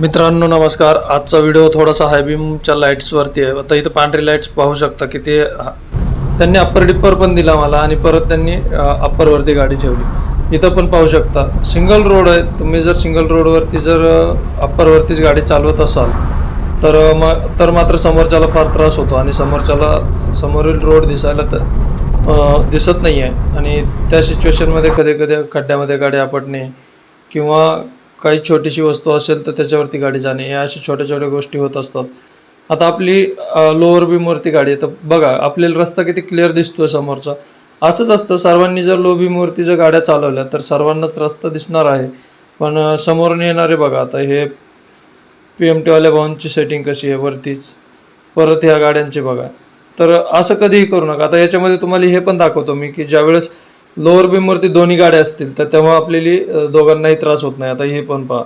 मित्रांनो नमस्कार. आजचा व्हिडिओ थोडासा हायबीमच्या लाईट्सवरती आहे. आता इथं पांढरी लाईट्स पाहू शकता की ते त्यांनी अप्पर डिप्पर पण दिला मला आणि परत त्यांनी अप्परवरती गाडी ठेवली. इथं पण पाहू शकता. सिंगल रोड आहे. तुम्ही जर सिंगल रोडवरती जर अप्परवरतीच गाडी चालवत असाल तर मग म तर मात्र समोरच्याला फार त्रास होतो आणि समोरच्याला समोरील रोड दिसायला तर दिसत नाही आहे आणि त्या सिच्युएशनमध्ये कधी कधी खड्ड्यामध्ये गाडी आपटणे किंवा काही छोटीशी वस्तू असेल तर त्याच्यावरती गाडी जाणे. या अशा छोट्या छोट्या गोष्टी होत असतात. आता आपली लोअर बीमवरती गाडी आहे. तर बघा आपल्याला रस्ता किती क्लिअर दिसतोय समोरचा. असंच असतं सर्वांनी जर लो बीमवरती जर गाड्या चालवल्या तर सर्वांनाच रस्ता दिसणार आहे. पण समोरून येणारे बघा आता हे पी एम टीवाल्या भवनची सेटिंग कशी आहे वरतीच. परत ह्या गाड्यांची बघा. तर असं कधीही करू नका. आता याच्यामध्ये तुम्हाला हे पण दाखवतो मी की ज्यावेळेस लोअर बीमवरती दोन्ही गाड्या असतील तर तेव्हा आपल्याला दोघांनाही त्रास होत नाही. आता हे पण पहा.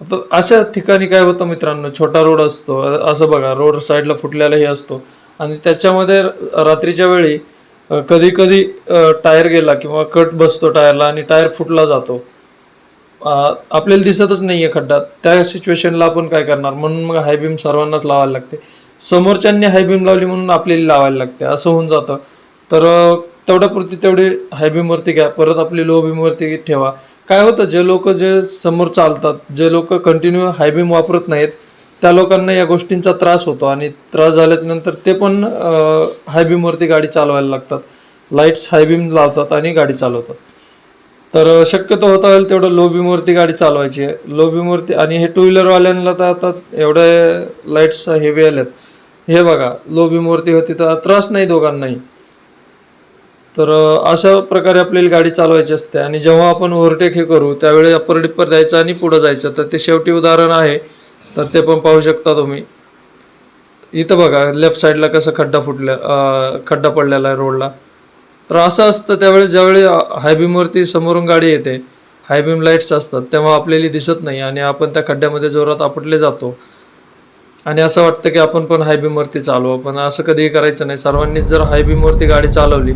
आता अशा ठिकाणी काय होतं मित्रांनो? छोटा रोड असतो. असं बघा रोड साईडला फुटलेलाही असतो. आणि त्याच्यामध्ये रात्रीच्या वेळी कधी कधी टायर गेला किंवा कट बसतो टायरला आणि टायर फुटला जातो. आपल्याला दिसतच नाही आहे खड्डा. त्या सिच्युएशनला आपण काय करणार? म्हणून मग हायबीम सर्वांनाच लावायला लागते. समोरच्यांनी हायबीम लावली म्हणून आपल्याला लावायला लागते. असं होऊन जातं. तर तेवढ्यापुरती तेवढी हायबीमवरती घ्या. परत आपली लो बीमवरती ठेवा. काय होतं जे लोक जे समोर चालतात जे लोक कंटिन्यू हायबीम वापरत नाहीत त्या लोकांना या गोष्टींचा त्रास होतो आणि त्रास झाल्याच्यानंतर ते पण हायबीमवरती गाडी चालवायला लागतात. लाईट्स हायबीम लावतात आणि गाडी चालवतात. तर शक्यतो होता होईल तेवढं लो बीमवरती गाडी चालवायची आहे. लो बीमवरती आणि हे टू व्हीलरवाल्यांना तर आता एवढे लाईट्स हेवी आल्यात हे बघा लो बीमवरती होती तर त्रास नाही दोघांनाही. तर अशा प्रकारे आपल्याला गाडी चालवायची असते. आणि जेव्हा आपण ओव्हरटेक हे करू त्यावेळी अपर डिप्पर जायचं आणि पुढं जायचं. तर ते शेवटी उदाहरण आहे. तर ते पण पाहू शकता तुम्ही. इथं बघा लेफ्ट साईडला कसं खड्डा फुटल्या खड्डा पडलेला आहे रोडला तर असं असतं त्यावेळेस ज्यावेळी हायबीमवरती समोरून गाडी येते हायबीम लाईट्स असतात तेव्हा आपल्याला दिसत नाही. आणि आपण त्या खड्ड्यामध्ये जोरात आपटले जातो. आणि असं वाटतं की आपण पण हायबीमवरती चालवू पण असं कधीही करायचं नाही. सर्वांनीच जर हायबीमवरती गाडी चालवली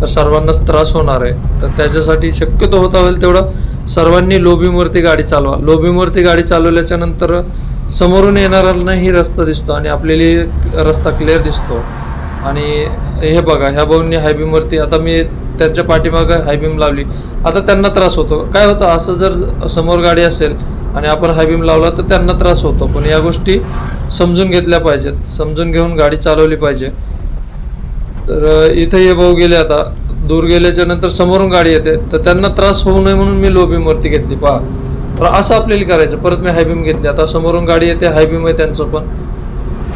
तर सर्वांनाच त्रास होणार आहे. तर त्याच्यासाठी शक्यतो होता होईल तेवढं सर्वांनी लो गाडी चालवा. लो गाडी चालवल्याच्या नंतर समोरून येणाऱ्यांनाही रस्ता दिसतो आणि आपल्याला रस्ता क्लिअर दिसतो. आणि हे बघा ह्या भाऊंनी हायबीमवरती आता मी त्यांच्या पाठीमागं हायबीम लावली. आता त्यांना त्रास होतो. काय होतं असं जर समोर गाडी असेल आणि आपण हायबीम लावला तर त्यांना त्रास होतो. पण या गोष्टी समजून घेतल्या पाहिजेत. समजून घेऊन गाडी चालवली पाहिजे. तर इथं इथे हे भाऊ गेले आता. दूर गेल्याच्यानंतर समोरून गाडी येते. तर त्यांना त्रास होऊ नये म्हणून मी लो बीमवरती घेतली. पहा. तर असं आपल्याला करायचं. परत मी हायबीम घेतली. आता समोरून गाडी येते. हायबीम आहे त्यांचं पण.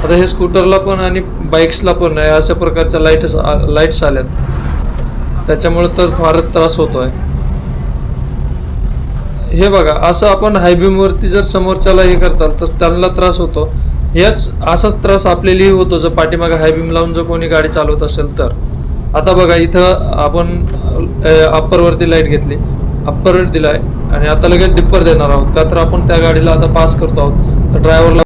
आता हे स्कूटरला पण आणि बाईक्सला पण आहे. अशा प्रकारच्या लाइट लाईट्स आल्यात. त्याच्यामुळे तर फारच त्रास होतो आहे हे बघा. असं आपण हायबीमवरती जर समोरच्याला हे करताल तर त्यांना त्रास होतो. हेच असाच त्रास आपल्यालाही होतो. जर पाठीमागे हायबीम लावून जर कोणी गाडी चालवत असेल तर. आता बघा इथं आपण अप्परवरती लाइट घेतली. अप्पर दिलाय आणि आता लगेच डिप्पर देणार आहोत. का तर आपण त्या गाडीला आता पास करतो आहोत. तर ड्रायव्हरला